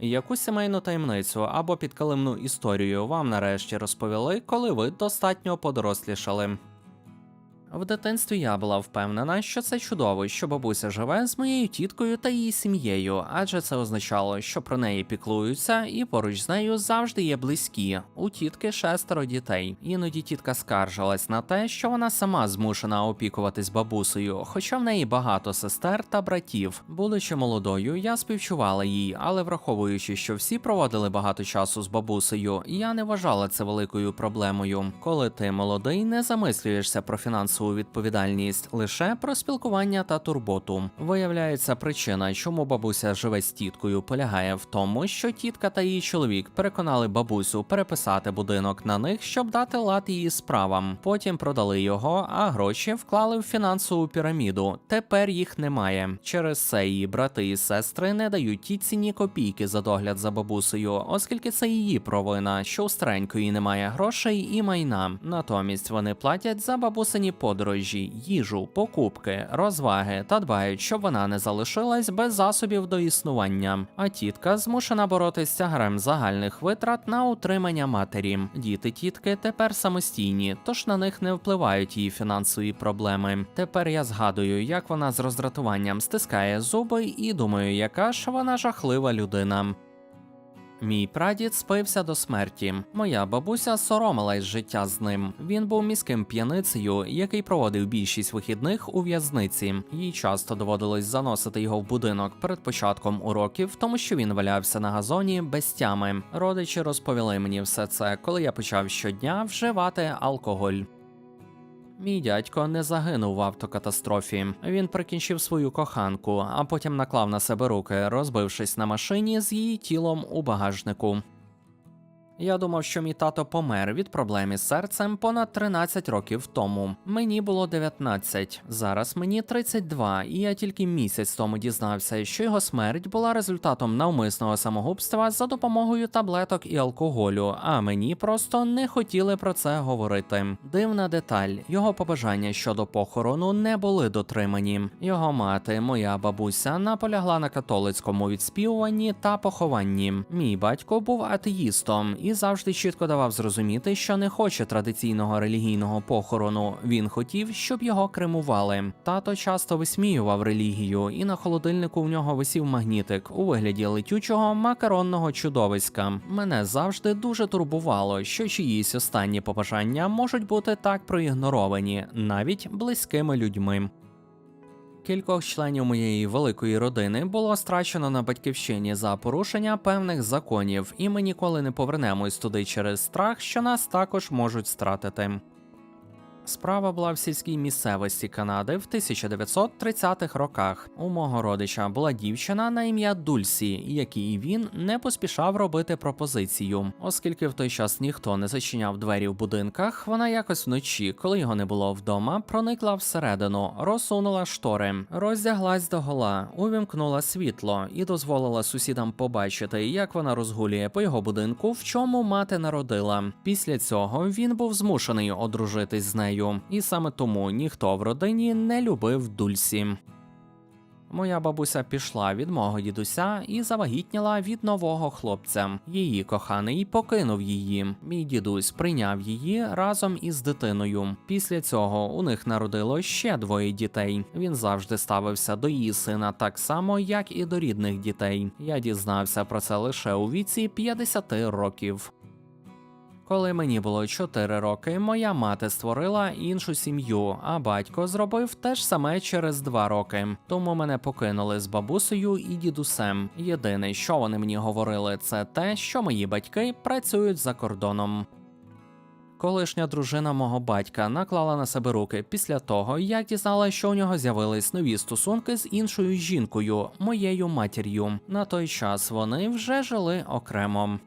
Яку сімейну таємницю або підкалимну історію вам нарешті розповіли, коли ви достатньо подорослішали? В дитинстві я була впевнена, що це чудово, що бабуся живе з моєю тіткою та її сім'єю, адже це означало, що про неї піклуються, і поруч з нею завжди є близькі. У тітки шестеро дітей. Іноді тітка скаржилась на те, що вона сама змушена опікуватись бабусею, хоча в неї багато сестер та братів. Будучи молодою, я співчувала їй, але враховуючи, що всі проводили багато часу з бабусею, я не вважала це великою проблемою. Коли ти молодий, не замислюєшся про фінансову відповідальність, лише про спілкування та турботу. Виявляється, причина, чому бабуся живе з тіткою, полягає в тому, що тітка та її чоловік переконали бабусю переписати будинок на них, щоб дати лад її справам. Потім продали його, а гроші вклали в фінансову піраміду. Тепер їх немає. Через це її брати і сестри не дають тітці ні копійки за догляд за бабусею, оскільки це її провина, що у старенької немає грошей і майна. Натомість вони платять за бабусині подорожі, їжу, покупки, розваги та дбають, щоб вона не залишилась без засобів до існування. А тітка змушена боротися з загальних витрат на утримання матері. Діти тітки тепер самостійні, тож на них не впливають її фінансові проблеми. Тепер я згадую, як вона з роздратуванням стискає зуби і думаю, яка ж вона жахлива людина. Мій прадід спився до смерті. Моя бабуся соромилась життя з ним. Він був міським п'яницею, який проводив більшість вихідних у в'язниці. Їй часто доводилось заносити його в будинок перед початком уроків, тому що він валявся на газоні без тями. Родичі розповіли мені все це, коли я почав щодня вживати алкоголь. Мій дядько не загинув в автокатастрофі. Він прикінчив свою коханку, а потім наклав на себе руки, розбившись на машині з її тілом у багажнику. Я думав, що мій тато помер від проблем із серцем понад 13 років тому. Мені було 19, зараз мені 32, і я тільки місяць тому дізнався, що його смерть була результатом навмисного самогубства за допомогою таблеток і алкоголю, а мені просто не хотіли про це говорити. Дивна деталь, його побажання щодо похорону не були дотримані. Його мати, моя бабуся, наполягла на католицькому відспівуванні та похованні. Мій батько був атеїстом і завжди чітко давав зрозуміти, що не хоче традиційного релігійного похорону. Він хотів, щоб його кремували. Тато часто висміював релігію, і на холодильнику в нього висів магнітик у вигляді летючого макаронного чудовиська. Мене завжди дуже турбувало, що чиїсь останні побажання можуть бути так проігноровані, навіть близькими людьми. Кількох членів моєї великої родини було страчено на батьківщині за порушення певних законів, і ми ніколи не повернемось туди через страх, що нас також можуть стратити. Справа була в сільській місцевості Канади в 1930-х роках. У мого родича була дівчина на ім'я Дульсі, якій він не поспішав робити пропозицію, оскільки в той час ніхто не зачиняв двері в будинках. Вона якось вночі, коли його не було вдома, проникла всередину, розсунула штори, роздяглась догола, увімкнула світло і дозволила сусідам побачити, як вона розгулює по його будинку, в чому мати народила. Після цього він був змушений одружитись з нею, і саме тому ніхто в родині не любив Дульсі. Моя бабуся пішла від мого дідуся і завагітніла від нового хлопця. Її коханий покинув її. Мій дідусь прийняв її разом із дитиною. Після цього у них народило ще двоє дітей. Він завжди ставився до її сина так само, як і до рідних дітей. Я дізнався про це лише у віці 50 років. Коли мені було 4 роки, моя мати створила іншу сім'ю, а батько зробив те ж саме через 2 роки. Тому мене покинули з бабусею і дідусем. Єдине, що вони мені говорили, це те, що мої батьки працюють за кордоном. Колишня дружина мого батька наклала на себе руки після того, як дізнала, що у нього з'явились нові стосунки з іншою жінкою, моєю матір'ю. На той час вони вже жили окремо.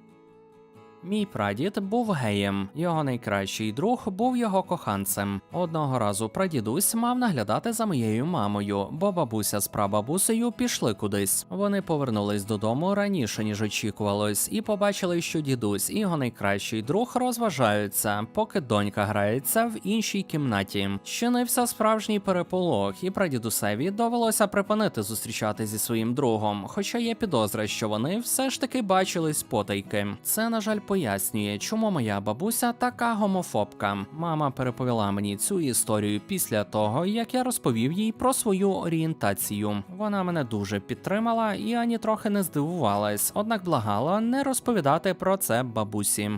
Мій прадід був геєм, його найкращий друг був його коханцем. Одного разу прадідусь мав наглядати за моєю мамою, бо бабуся з прабабусею пішли кудись. Вони повернулись додому раніше ніж очікувалось, і побачили, що дідусь і його найкращий друг розважаються, поки донька грається в іншій кімнаті. Щинився справжній переполох, і прадідусеві довелося припинити зустрічати зі своїм другом. Хоча є підозра, що вони все ж таки бачились потайки. Це на жаль пояснює, чому моя бабуся така гомофобка. Мама переповіла мені цю історію після того, як я розповів їй про свою орієнтацію. Вона мене дуже підтримала і ані трохи не здивувалась, однак благала не розповідати про це бабусі.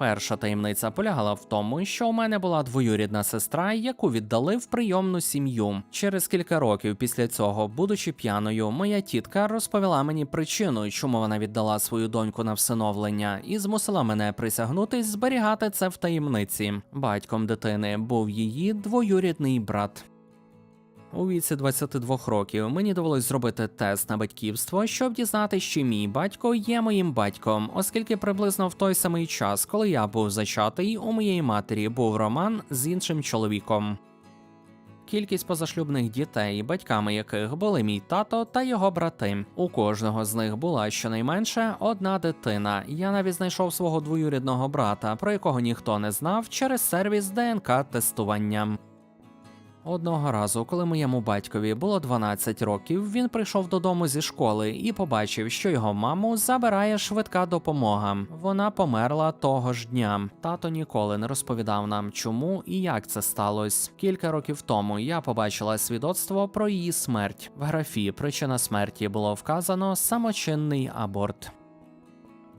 Перша таємниця полягала в тому, що у мене була двоюрідна сестра, яку віддали в прийомну сім'ю. Через кілька років після цього, будучи п'яною, моя тітка розповіла мені причину, чому вона віддала свою доньку на всиновлення, і змусила мене присягнутись зберігати це в таємниці. Батьком дитини був її двоюрідний брат. У віці 22 років мені довелось зробити тест на батьківство, щоб дізнатися, що мій батько є моїм батьком, оскільки приблизно в той самий час, коли я був зачатий, у моєї матері був роман з іншим чоловіком. Кількість позашлюбних дітей, батьками яких були мій тато та його брати. У кожного з них була щонайменше одна дитина. Я навіть знайшов свого двоюрідного брата, про якого ніхто не знав через сервіс ДНК тестування. Одного разу, коли моєму батькові було 12 років, він прийшов додому зі школи і побачив, що його маму забирає швидка допомога. Вона померла того ж дня. Тато ніколи не розповідав нам, чому і як це сталося. Кілька років тому я побачила свідоцтво про її смерть. В графі причина смерті було вказано самочинний аборт.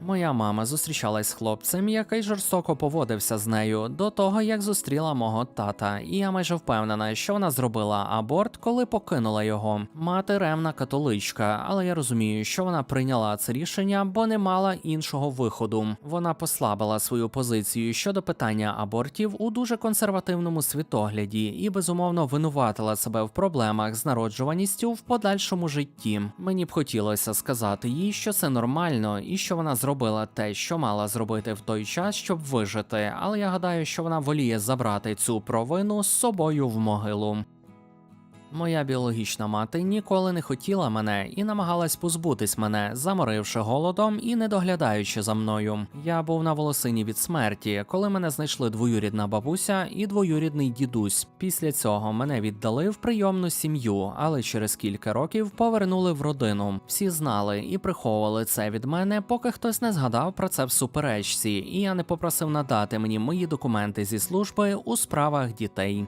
Моя мама зустрічалась з хлопцем, який жорстоко поводився з нею до того, як зустріла мого тата, і я майже впевнена, що вона зробила аборт, коли покинула його. Мати ревна католичка, але я розумію, що вона прийняла це рішення, бо не мала іншого виходу. Вона послабила свою позицію щодо питання абортів у дуже консервативному світогляді і безумовно винуватила себе в проблемах з народжуваністю в подальшому житті. Мені б хотілося сказати їй, що це нормально і що вона зробила те, що мала зробити в той час, щоб вижити, але я гадаю, що вона воліє забрати цю провину з собою в могилу. Моя біологічна мати ніколи не хотіла мене і намагалась позбутись мене, заморивши голодом і не доглядаючи за мною. Я був на волосині від смерті, коли мене знайшли двоюрідна бабуся і двоюрідний дідусь. Після цього мене віддали в прийомну сім'ю, але через кілька років повернули в родину. Всі знали і приховували це від мене, поки хтось не згадав про це в суперечці, і я не попросив надати мені мої документи зі служби у справах дітей.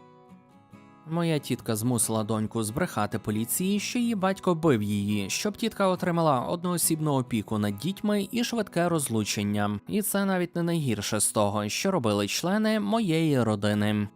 Моя тітка змусила доньку збрехати поліції, що її батько бив її, щоб тітка отримала одноосібну опіку над дітьми і швидке розлучення. І це навіть не найгірше з того, що робили члени моєї родини.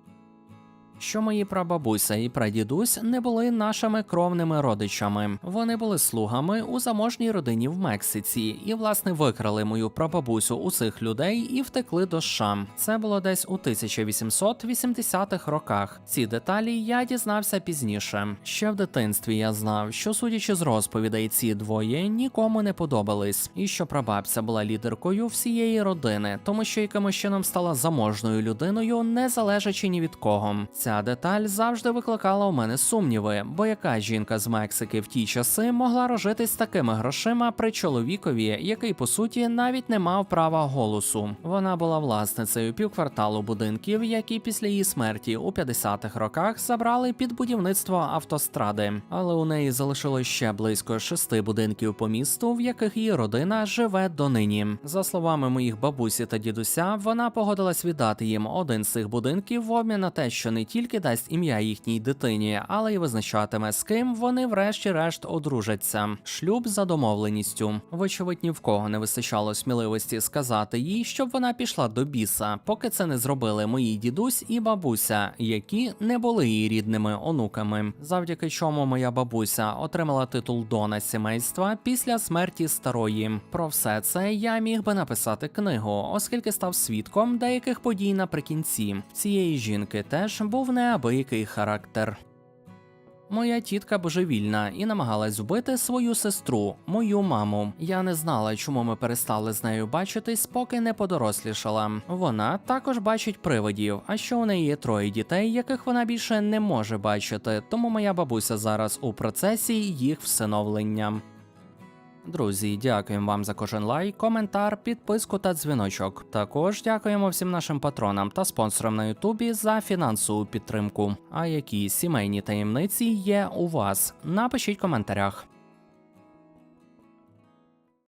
Що мої прабабуся і прадідусь не були нашими кровними родичами. Вони були слугами у заможній родині в Мексиці і, власне, викрали мою прабабусю у цих людей і втекли до США. Це було десь у 1880-х роках. Ці деталі я дізнався пізніше. Ще в дитинстві я знав, що, судячи з розповідей, ці двоє нікому не подобались, і що прабабця була лідеркою всієї родини, тому що якимось чином стала заможною людиною, не залежачи ні від кого. Ця деталь завжди викликала у мене сумніви, бо яка жінка з Мексики в ті часи могла рожитись такими грошима при чоловікові, який по суті навіть не мав права голосу. Вона була власницею півкварталу будинків, які після її смерті у 50-х роках забрали під будівництво автостради. Але у неї залишилось ще близько шести будинків по місту, в яких її родина живе донині. За словами моїх бабусі та дідуся, вона погодилась віддати їм один з цих будинків в обмін на те, що не тільки дасть ім'я їхній дитині, але й визначатиме, з ким вони врешті-решт одружаться. Шлюб за домовленістю. Вочевидь, ні в кого не вистачало сміливості сказати їй, щоб вона пішла до біса, поки це не зробили мої дідусь і бабуся, які не були її рідними онуками. Завдяки чому моя бабуся отримала титул дона сімейства після смерті старої. Про все це я міг би написати книгу, оскільки став свідком деяких подій наприкінці. Цієї жінки теж був неабиякий характер. Моя тітка божевільна і намагалась вбити свою сестру, мою маму. Я не знала, чому ми перестали з нею бачитись, поки не подорослішала. Вона також бачить привидів, а що у неї є троє дітей, яких вона більше не може бачити. Тому моя бабуся зараз у процесі їх всиновлення. Друзі, дякуємо вам за кожен лайк, коментар, підписку та дзвіночок. Також дякуємо всім нашим патронам та спонсорам на Ютубі за фінансову підтримку. А які сімейні таємниці є у вас? Напишіть в коментарях.